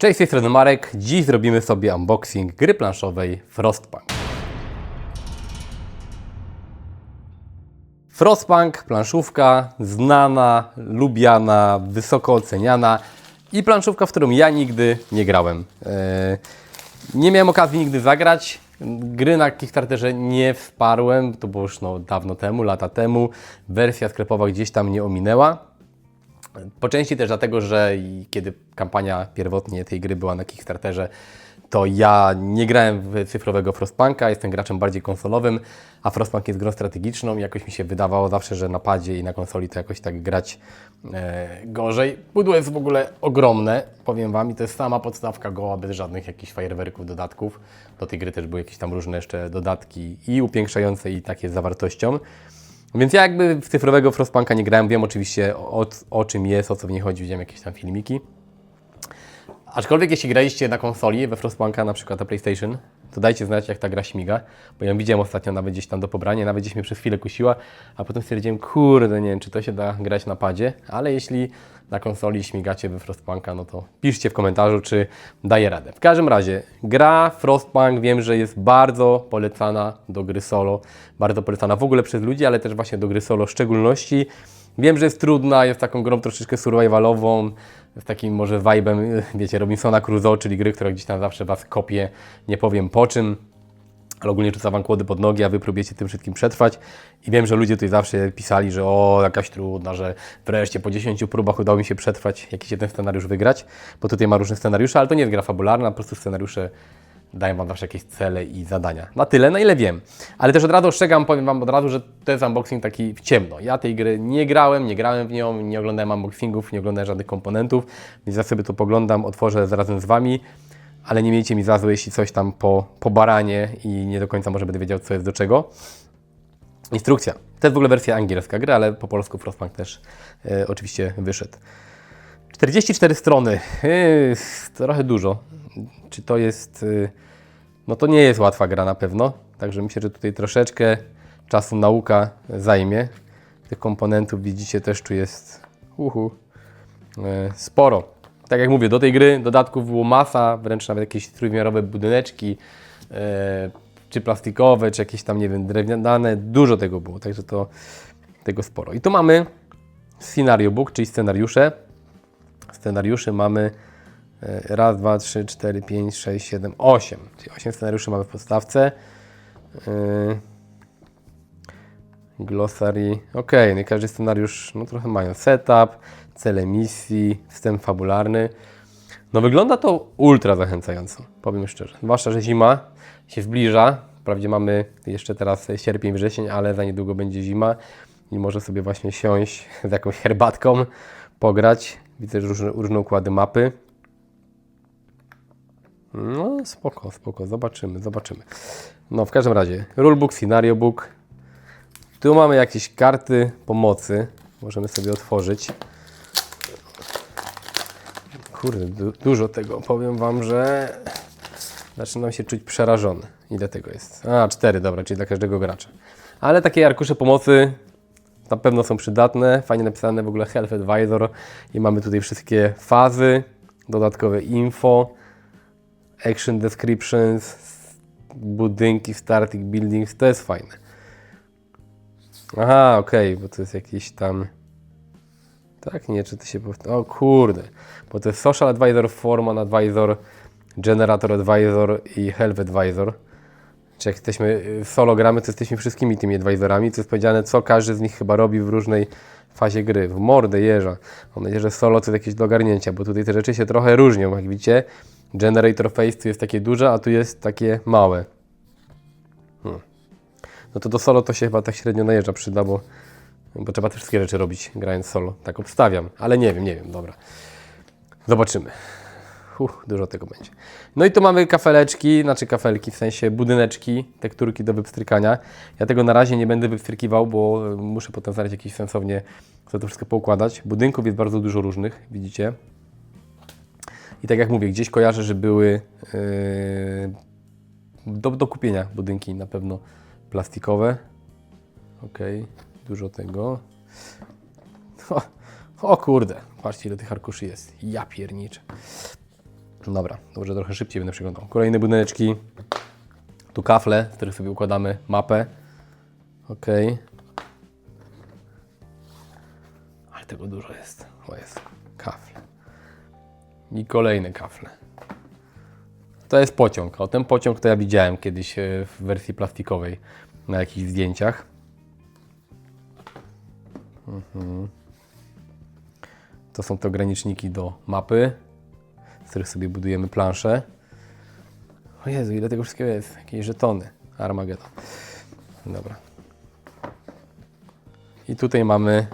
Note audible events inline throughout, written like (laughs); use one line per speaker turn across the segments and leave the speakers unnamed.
Cześć, z tej strony Marek. Dziś zrobimy sobie unboxing gry planszowej Frostpunk. Frostpunk, planszówka znana, lubiana, wysoko oceniana i planszówka, w którą ja nigdy nie grałem. Eee, nie miałem okazji nigdy zagrać. Gry na Kickstarterze nie wsparłem, to było już no, dawno temu, lata temu. Wersja sklepowa gdzieś tam nie ominęła. Po części też dlatego, że kiedy kampania pierwotnie tej gry była na Kickstarterze, to ja nie grałem w cyfrowego Frostpunka, jestem graczem bardziej konsolowym, a Frostpunk jest grą strategiczną i jakoś mi się wydawało zawsze, że na padzie i na konsoli to jakoś tak grać e, gorzej. Pudło jest w ogóle ogromne, powiem Wam, i to jest sama podstawka goła, bez żadnych jakichś fajerwerków, dodatków. Do tej gry też były jakieś tam różne jeszcze dodatki i upiększające i takie z zawartością. Więc ja jakby w cyfrowego Frostpunka nie grałem, wiem oczywiście o, o czym jest, o co w niej chodzi, widziałem jakieś tam filmiki. Aczkolwiek jeśli graliście na konsoli we Frostpunka, na przykład na PlayStation, to dajcie znać jak ta gra śmiga, bo ją widziałem ostatnio nawet gdzieś tam do pobrania, nawet gdzieś mnie przez chwilę kusiła, a potem stwierdziłem, kurde, nie wiem, czy to się da grać na padzie, ale jeśli na konsoli śmigacie we Frostpunka, no to piszcie w komentarzu, czy daje radę. W każdym razie, gra Frostpunk wiem, że jest bardzo polecana do gry solo, bardzo polecana w ogóle przez ludzi, ale też właśnie do gry solo w szczególności. Wiem, że jest trudna, jest taką grą troszeczkę survivalową, z takim może vibem, (laughs) wiecie, Robinsona Crusoe, czyli gry, która gdzieś tam zawsze Was kopie, nie powiem po czym, ale ogólnie rzuca Wam kłody pod nogi, a Wy próbujecie tym wszystkim przetrwać. I wiem, że ludzie tutaj zawsze pisali, że o, jakaś trudna, że wreszcie po 10 próbach udało mi się przetrwać, jakiś jeden scenariusz wygrać, bo tutaj ma różne scenariusze, ale to nie jest gra fabularna, po prostu scenariusze dają Wam zawsze jakieś cele i zadania. Na tyle, na ile wiem. Ale też od razu ostrzegam, powiem Wam od razu, że to jest unboxing taki w ciemno. Ja tej gry nie grałem, nie grałem w nią, nie oglądałem unboxingów, nie oglądałem żadnych komponentów, więc ja sobie to poglądam, otworzę razem z Wami, ale nie miejcie mi za złe, jeśli coś tam po, po baranie i nie do końca może będę wiedział, co jest do czego. Instrukcja. To jest w ogóle wersja angielska gry, ale po polsku Frostpunk też e, oczywiście wyszedł. 44 strony. Yy, trochę dużo. Czy to jest. Yy, no to nie jest łatwa gra na pewno. Także myślę, że tutaj troszeczkę czasu nauka zajmie. Tych komponentów widzicie też tu jest uhu, yy, sporo. Tak jak mówię, do tej gry dodatków było masa, wręcz nawet jakieś trójwymiarowe budyneczki, yy, czy plastikowe, czy jakieś tam, nie wiem, drewniane. Dużo tego było, także to tego sporo. I tu mamy scenario book, czyli scenariusze scenariuszy mamy raz, dwa, trzy, cztery, pięć, sześć, siedem, osiem. Czyli osiem scenariuszy mamy w podstawce. Yy. Glossary. Ok, no i każdy scenariusz no trochę mają setup, cele misji, wstęp fabularny. No wygląda to ultra zachęcająco, powiem szczerze. Zwłaszcza, że zima się zbliża. Wprawdzie mamy jeszcze teraz sierpień, wrzesień, ale za niedługo będzie zima i może sobie właśnie siąść z jakąś herbatką, pograć. Widzę różne, różne układy mapy. No spoko, spoko, zobaczymy, zobaczymy. No w każdym razie, rulebook, scenario book. Tu mamy jakieś karty pomocy. Możemy sobie otworzyć. Kurde, du dużo tego. Powiem Wam, że zaczynam się czuć przerażony. Ile tego jest? A, cztery, dobra, czyli dla każdego gracza. Ale takie arkusze pomocy na pewno są przydatne. Fajnie napisane w ogóle Health Advisor i mamy tutaj wszystkie fazy, dodatkowe info, action descriptions, budynki, starting buildings, to jest fajne. Aha, okej, bo to jest jakiś tam... Tak, nie, czy to się powtarza? O kurde, bo to jest Social Advisor, Forman Advisor, Generator Advisor i Health Advisor. Czy jak jesteśmy w solo gramy, to jesteśmy wszystkimi tymi advisorami, to jest powiedziane, co każdy z nich chyba robi w różnej fazie gry. W mordę jeża. Mam nadzieję, że solo to jest jakieś do ogarnięcia, bo tutaj te rzeczy się trochę różnią. Jak widzicie, Generator Face tu jest takie duże, a tu jest takie małe. Hmm. No to do solo to się chyba tak średnio najeżdża przyda, bo, bo trzeba te wszystkie rzeczy robić grając solo. Tak obstawiam, ale nie wiem, nie wiem, dobra. Zobaczymy. Uff, dużo tego będzie. No i tu mamy kafeleczki, znaczy kafelki, w sensie budyneczki, tekturki do wypstrykania. Ja tego na razie nie będę wypstrykiwał, bo e, muszę potem znaleźć jakieś sensownie, co to wszystko poukładać. Budynków jest bardzo dużo różnych, widzicie. I tak jak mówię, gdzieś kojarzę, że były yy, do, do kupienia budynki na pewno plastikowe. Ok, dużo tego. (laughs) O, o kurde, patrzcie ile tych arkuszy jest. Ja pierniczę. Dobra, dobrze, trochę szybciej będę przeglądał. Kolejne budyneczki. Tu kafle, z których sobie układamy mapę. Ok. Ale tego dużo jest. O jest. Kafle. I kolejne kafle. To jest pociąg. O, ten pociąg to ja widziałem kiedyś e, w wersji plastikowej na jakichś zdjęciach. Mhm. To są te ograniczniki do mapy, z których sobie budujemy planszę. O Jezu, ile tego wszystkiego jest? Jakieś żetony. Armageddon. Dobra. I tutaj mamy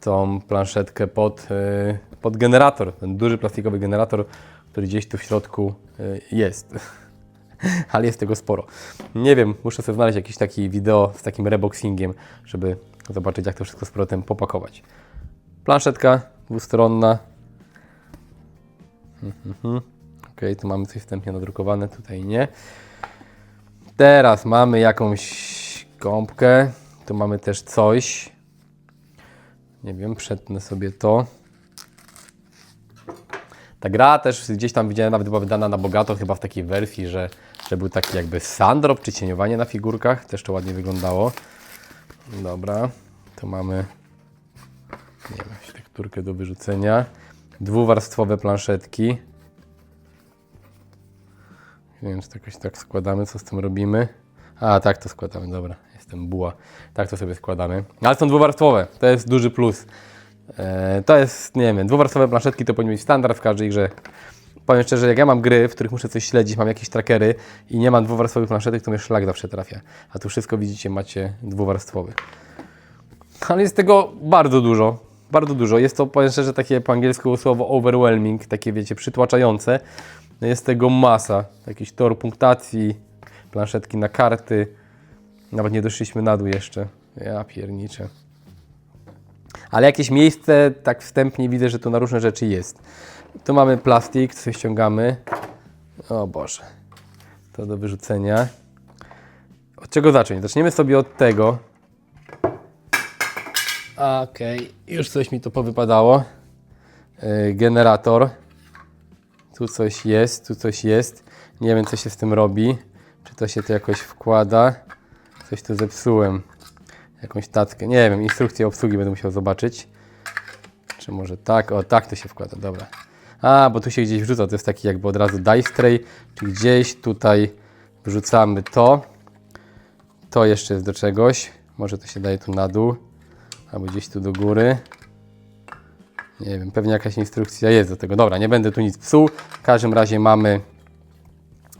tą planszetkę pod, e, pod generator. Ten duży plastikowy generator, który gdzieś tu w środku e, jest. (laughs) Ale jest tego sporo. Nie wiem, muszę sobie znaleźć jakieś takie wideo z takim reboxingiem, żeby zobaczyć, jak to wszystko z powrotem popakować. Planszetka dwustronna. Mhm. Ok, tu mamy coś wstępnie nadrukowane, tutaj nie. Teraz mamy jakąś gąbkę. Tu mamy też coś. Nie wiem, przetnę sobie to. Ta gra też gdzieś tam widziałem, nawet była wydana na bogato, chyba w takiej wersji, że, że był taki jakby sandrop czy cieniowanie na figurkach. Też to ładnie wyglądało. Dobra, tu mamy nie wiem, tekturkę do wyrzucenia. Dwuwarstwowe planszetki. Nie wiem, czy to jakoś tak składamy, co z tym robimy. A, tak to składamy, dobra, jestem buła. Tak to sobie składamy. Ale są dwuwarstwowe, to jest duży plus. E, to jest, nie wiem, dwuwarstwowe planszetki to powinien być standard w każdej grze. Powiem szczerze, jak ja mam gry, w których muszę coś śledzić, mam jakieś trackery i nie mam dwuwarstwowych planszetek, to mnie szlak zawsze trafia. A tu wszystko widzicie, macie dwuwarstwowy. Ale jest tego bardzo dużo. Bardzo dużo. Jest to, powiem szczerze, takie po angielsku słowo overwhelming, takie wiecie, przytłaczające. Jest tego masa. Jakiś tor punktacji, planszetki na karty. Nawet nie doszliśmy na dół jeszcze. Ja pierniczę. Ale jakieś miejsce, tak wstępnie widzę, że tu na różne rzeczy jest. Tu mamy plastik, co ściągamy. O Boże. To do wyrzucenia. Od czego zacząć? Zaczniemy sobie od tego. Okej, już coś mi to powypadało. Yy, generator. Tu coś jest, tu coś jest. Nie wiem, co się z tym robi. Czy to się tu jakoś wkłada. Coś tu zepsułem. Jakąś tackę. Nie wiem, instrukcję obsługi będę musiał zobaczyć. Czy może tak? O, tak to się wkłada, dobra. A, bo tu się gdzieś wrzuca. To jest taki jakby od razu dice tray. Czyli gdzieś tutaj wrzucamy to. To jeszcze jest do czegoś. Może to się daje tu na dół. Albo gdzieś tu do góry. Nie wiem, pewnie jakaś instrukcja jest do tego. Dobra, nie będę tu nic psuł. W każdym razie mamy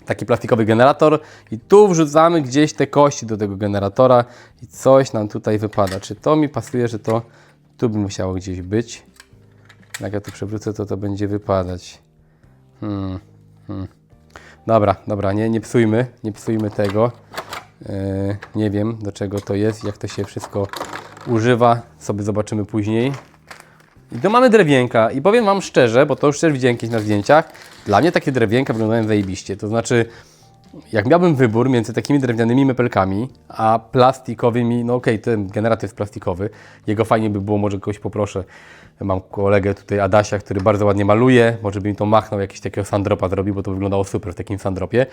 taki plastikowy generator i tu wrzucamy gdzieś te kości do tego generatora i coś nam tutaj wypada. Czy to mi pasuje, że to tu by musiało gdzieś być? Jak ja tu przewrócę, to to będzie wypadać. Hmm, hmm. Dobra, dobra, nie, nie psujmy, nie psujmy tego. Yy, nie wiem, do czego to jest, jak to się wszystko używa, sobie zobaczymy później. I tu mamy drewienka i powiem Wam szczerze, bo to już też widziałem kiedyś na zdjęciach, dla mnie takie drewienka wyglądają zajebiście. To znaczy, jak miałbym wybór między takimi drewnianymi mepelkami, a plastikowymi, no okej, ten generator jest plastikowy, jego fajnie by było, może kogoś poproszę. Mam kolegę tutaj, Adasia, który bardzo ładnie maluje, może by mi to machnął, jakiś takiego sandropa zrobił, bo to wyglądało super w takim sandropie.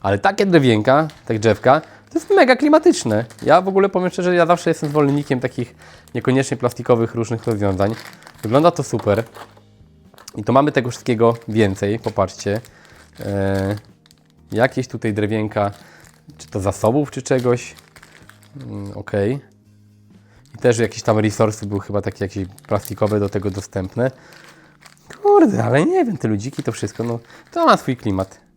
Ale takie drewienka, tak drzewka, to jest mega klimatyczne. Ja w ogóle powiem szczerze, ja zawsze jestem zwolennikiem takich niekoniecznie plastikowych różnych rozwiązań. Wygląda to super. I tu mamy tego wszystkiego więcej, popatrzcie. E, jakieś tutaj drewienka, czy to zasobów, czy czegoś. Mm, ok. I też jakieś tam resursy były chyba takie jakieś plastikowe do tego dostępne. Kurde, ale nie wiem, te ludziki to wszystko, no to ma swój klimat.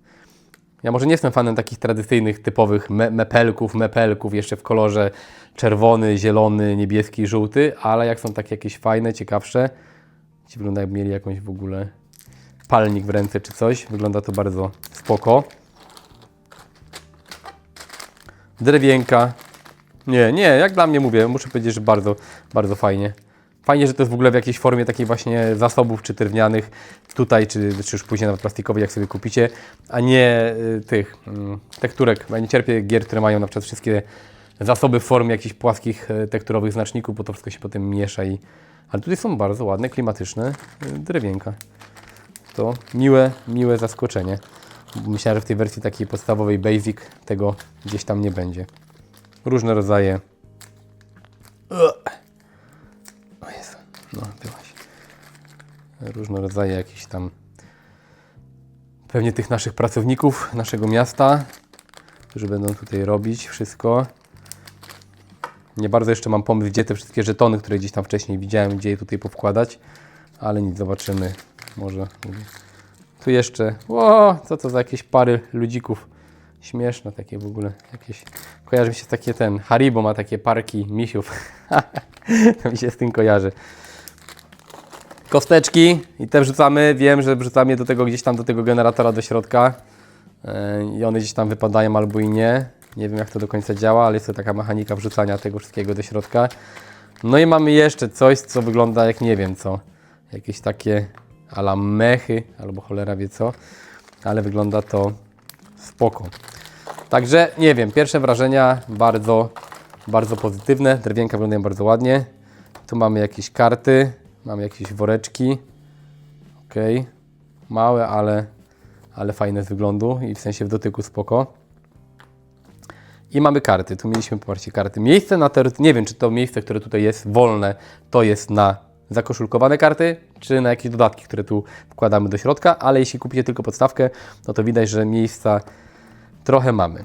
Ja może nie jestem fanem takich tradycyjnych, typowych me mepelków, mepelków, jeszcze w kolorze czerwony, zielony, niebieski, żółty, ale jak są takie jakieś fajne, ciekawsze, ci wygląda jakby mieli jakąś w ogóle palnik w ręce czy coś, wygląda to bardzo spoko. Drewienka. Nie, nie, jak dla mnie mówię, muszę powiedzieć, że bardzo, bardzo fajnie. Fajnie, że to jest w ogóle w jakiejś formie takiej właśnie zasobów, czy drewnianych, tutaj, czy, czy już później nawet plastikowych, jak sobie kupicie, a nie y, tych mm, tekturek. Ja nie cierpię gier, które mają na przykład wszystkie zasoby w formie jakichś płaskich y, tekturowych znaczników, bo to wszystko się potem miesza i... Ale tutaj są bardzo ładne, klimatyczne y, drewienka. to miłe, miłe zaskoczenie. Myślałem, że w tej wersji takiej podstawowej Basic tego gdzieś tam nie będzie. Różne rodzaje. Jezu, no byłaś. Różne rodzaje jakichś tam pewnie tych naszych pracowników naszego miasta, którzy będą tutaj robić wszystko. Nie bardzo jeszcze mam pomysł, gdzie te wszystkie żetony, które gdzieś tam wcześniej widziałem, gdzie je tutaj powkładać, ale nic, zobaczymy. Może tu jeszcze, o, co to za jakieś pary ludzików. Śmieszne takie w ogóle, jakieś, kojarzy mi się takie ten, Haribo ma takie parki misiów, (laughs) to mi się z tym kojarzy. Kosteczki i te wrzucamy, wiem, że wrzucamy je do tego gdzieś tam do tego generatora do środka Yy, i one gdzieś tam wypadają albo i nie. Nie wiem jak to do końca działa, ale jest to taka mechanika wrzucania tego wszystkiego do środka. No i mamy jeszcze coś, co wygląda jak nie wiem co. Jakieś takie ala mechy, albo cholera wie co, ale wygląda to spoko. Także nie wiem, pierwsze wrażenia bardzo, bardzo pozytywne. Drewienka wyglądają bardzo ładnie. Tu mamy jakieś karty, mamy jakieś woreczki. Ok, małe, ale, ale fajne z wyglądu i w sensie w dotyku spoko. I mamy karty. Tu mieliśmy, popatrzcie, karty. Miejsce na ter... Nie wiem, czy to miejsce, które tutaj jest wolne, to jest na zakoszulkowane karty, czy na jakieś dodatki, które tu wkładamy do środka, ale jeśli kupicie tylko podstawkę, no to widać, że miejsca trochę mamy.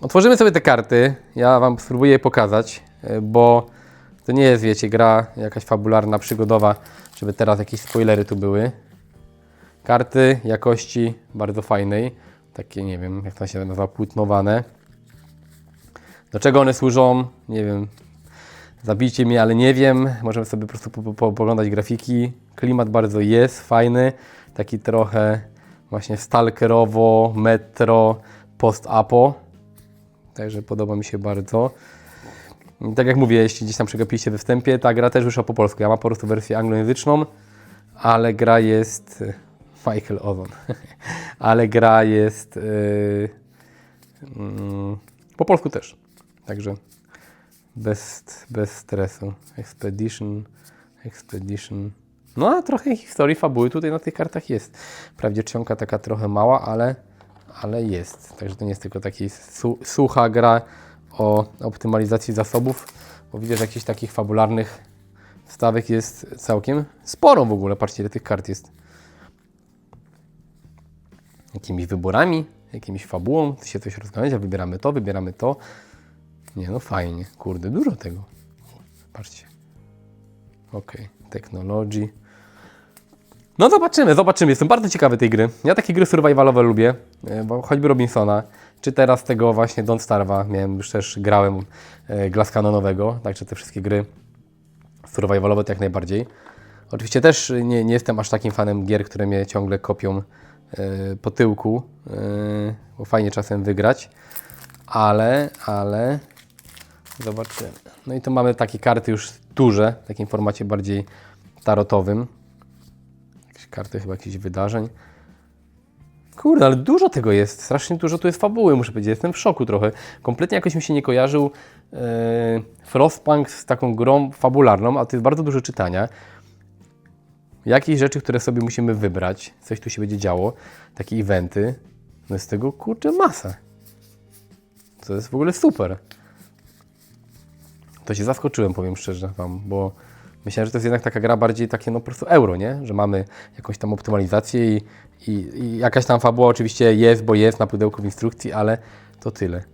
Otworzymy sobie te karty. Ja Wam spróbuję je pokazać, e, bo to nie jest, wiecie, gra jakaś fabularna, przygodowa, żeby teraz jakieś spoilery tu były. Karty jakości bardzo fajnej. Takie, nie wiem, jak to się nazywa, płótnowane. Do czego one służą? Nie wiem. Zabijcie mnie, ale nie wiem. Możemy sobie po prostu po, po, pooglądać grafiki. Klimat bardzo jest fajny. Taki trochę właśnie stalkerowo, metro, post-apo. Także podoba mi się bardzo. Tak jak mówię, jeśli gdzieś tam przegapiliście we wstępie, ta gra też wyszła po polsku. Ja mam po prostu wersję anglojęzyczną, ale gra jest... Michael Ozon. (laughs) ale gra jest... Yy, mm, po polsku też. Także bez, bez stresu. Expedition, Expedition. No a trochę historii, fabuły tutaj na tych kartach jest. Wprawdzie czcionka taka trochę mała, ale, ale jest. Także to nie jest tylko taki su sucha gra o optymalizacji zasobów, bo widzę, że jakichś takich fabularnych wstawek jest całkiem sporo w ogóle. Patrzcie, ile tych kart jest. Jakimiś wyborami, jakimiś fabułą, się coś rozglądać, a wybieramy to, wybieramy to. Nie, no fajnie, kurde, dużo tego. Patrzcie. Ok, technology. No zobaczymy, zobaczymy. Jestem bardzo ciekawy tej gry. Ja takie gry survivalowe lubię, e, bo choćby Robinsona, czy teraz tego właśnie Don't Starve'a. Miałem już też, grałem e, Glass Canonowego, także te wszystkie gry survivalowe to jak najbardziej. Oczywiście też nie, nie jestem aż takim fanem gier, które mnie ciągle kopią e, po tyłku, e, bo fajnie czasem wygrać, ale, ale zobaczymy. No i tu mamy takie karty już duże, w takim formacie bardziej tarotowym. Jakieś karty chyba jakichś wydarzeń. Kurde, ale dużo tego jest. Strasznie dużo tu jest fabuły, muszę powiedzieć. Jestem w szoku trochę. Kompletnie jakoś mi się nie kojarzył e, Frostpunk z taką grą fabularną, a to jest bardzo dużo czytania. Jakieś rzeczy, które sobie musimy wybrać. Coś tu się będzie działo. Takie eventy. No jest tego kurczę masa. To jest w ogóle super. To się zaskoczyłem, powiem szczerze Wam, bo myślałem, że to jest jednak taka gra bardziej takie no po prostu euro, nie? Że mamy jakąś tam optymalizację i, i, i jakaś tam fabuła oczywiście jest, bo jest na pudełku w instrukcji, ale to tyle.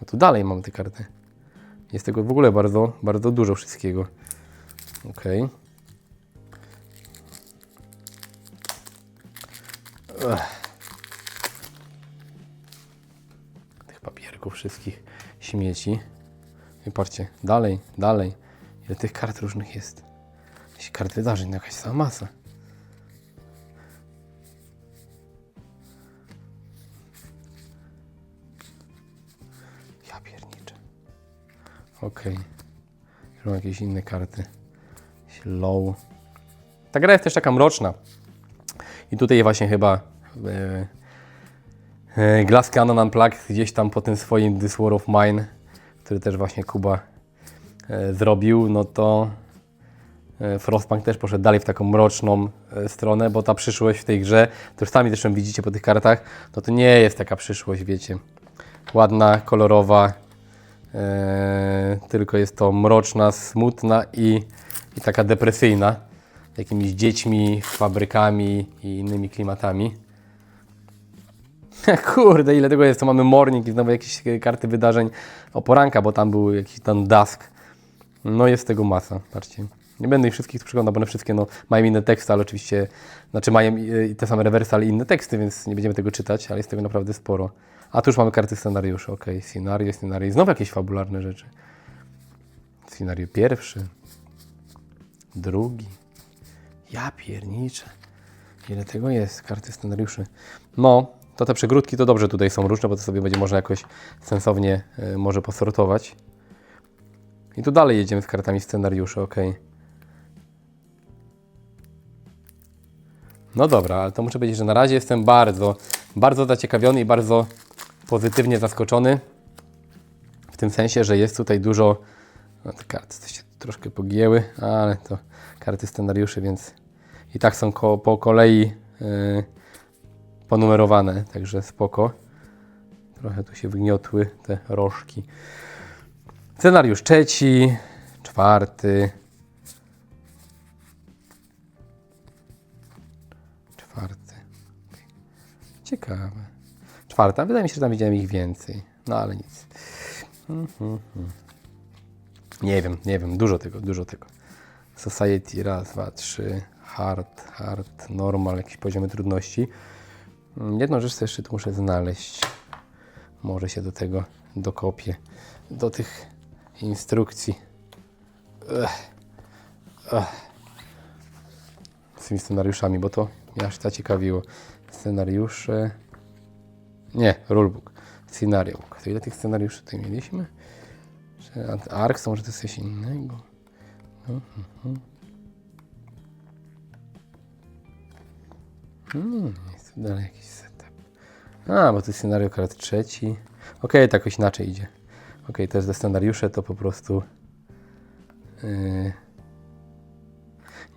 No tu dalej mamy te karty. Jest tego w ogóle bardzo, bardzo dużo wszystkiego. Ok. Tych papierków wszystkich, śmieci. I patrzcie, dalej, dalej. Ile tych kart różnych jest. Jakieś kart wydarzeń, jakaś sama masa. Ja pierniczę. Okej. Okay. Są jakieś inne karty. Low. Ta gra jest też taka mroczna. I tutaj właśnie chyba e, e, Glass Cannon gdzieś tam po tym swoim This War of Mine, który też właśnie Kuba e, zrobił, no to Frostpunk też poszedł dalej w taką mroczną e, stronę, bo ta przyszłość w tej grze, to już sami zresztą widzicie po tych kartach, no to nie jest taka przyszłość, wiecie, ładna, kolorowa, e, tylko jest to mroczna, smutna i, i taka depresyjna, jakimiś dziećmi, fabrykami i innymi klimatami. (laughs) Kurde, ile tego jest, to mamy morning i znowu jakieś e, karty wydarzeń o poranka, bo tam był jakiś ten dusk. No jest tego masa, patrzcie. Nie będę ich wszystkich tu przeglądał, bo one wszystkie no, mają inne teksty, ale oczywiście, znaczy mają te same rewersy, ale inne teksty, więc nie będziemy tego czytać, ale jest tego naprawdę sporo. A tu już mamy karty scenariuszy, ok, scenario, i znowu jakieś fabularne rzeczy. Scenario pierwszy, drugi. Ja pierniczę. Ile tego jest, karty scenariuszy. No, to te przegródki to dobrze tutaj są różne, bo to sobie będzie można jakoś sensownie y, może posortować. I tu dalej jedziemy z kartami scenariuszy, ok. No dobra, ale to muszę powiedzieć, że na razie jestem bardzo, bardzo zaciekawiony i bardzo pozytywnie zaskoczony. W tym sensie, że jest tutaj dużo. No, te karty się troszkę pogięły, ale to karty scenariuszy, więc i tak są ko po kolei yy, ponumerowane, także spoko. Trochę tu się wygniotły te rożki. Scenariusz trzeci. Czwarty. Ciekawe. Czwarta. Wydaje mi się, że tam widziałem ich więcej. No ale nic. Mhm. Nie wiem, nie wiem. Dużo tego, dużo tego. Society, raz, dwa, trzy. Hard, hard, normal, jakieś poziomy trudności. Mm, Jedną rzecz jeszcze tu muszę znaleźć. Może się do tego dokopię. Do tych instrukcji. Ech. Ech. Z tymi scenariuszami, bo to mnie aż zaciekawiło. Scenariusze. Nie, rulebook. Scenario book. To ile tych scenariuszy tutaj mieliśmy? To może to jest coś innego? Mhm. Hmm, jest tu dalej jakiś setup. A, bo to jest scenario kart trzeci. Okej, to jakoś inaczej idzie. Okej, to jest te scenariusze, to po prostu... Yy...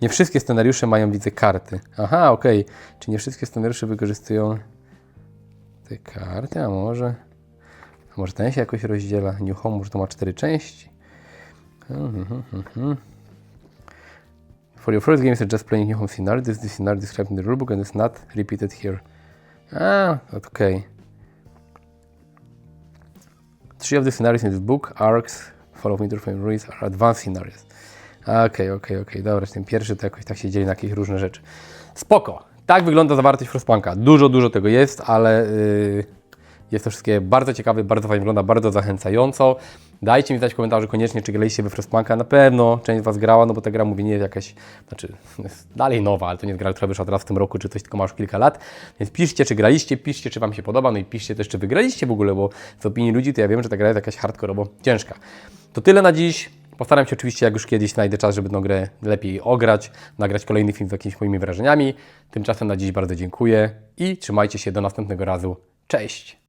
Nie wszystkie scenariusze mają, widzę, karty. Aha, okej. Czy nie wszystkie scenariusze wykorzystują te karty? A może... A może ten się jakoś rozdziela? New Home, może to ma cztery części? Mhm, mhm. For your first game, you're just playing New Home scenario. This is the scenario described in the rulebook and is not repeated here. Ah, okay. Three of the scenarios in this book, arcs, Fall of Winterfell Ruins, are advanced scenarios. Okej, okej, okej, dobra, ten pierwszy to jakoś tak się dzieli na jakieś różne rzeczy. Spoko. Tak wygląda zawartość Frostpunka. Dużo, dużo tego jest, ale yy, jest to wszystkie bardzo ciekawe, bardzo fajnie wygląda, bardzo zachęcająco. Dajcie mi znać w komentarzu koniecznie, czy graliście we Frostpunka. Na pewno część z Was grała, no bo ta gra, mówię, nie jest jakaś, znaczy jest dalej nowa, ale to nie jest gra, która wyszła teraz w tym roku, czy coś, tylko ma już kilka lat. Więc piszcie, czy graliście, piszcie, czy Wam się podoba, no i piszcie też, czy wygraliście w ogóle, bo z opinii ludzi to ja wiem, że ta gra jest jakaś hardkorowo ciężka. To tyle na dziś. Postaram się oczywiście, jak już kiedyś znajdę czas, żeby tę grę lepiej ograć, nagrać kolejny film z jakimiś moimi wrażeniami. Tymczasem na dziś bardzo dziękuję i trzymajcie się do następnego razu. Cześć!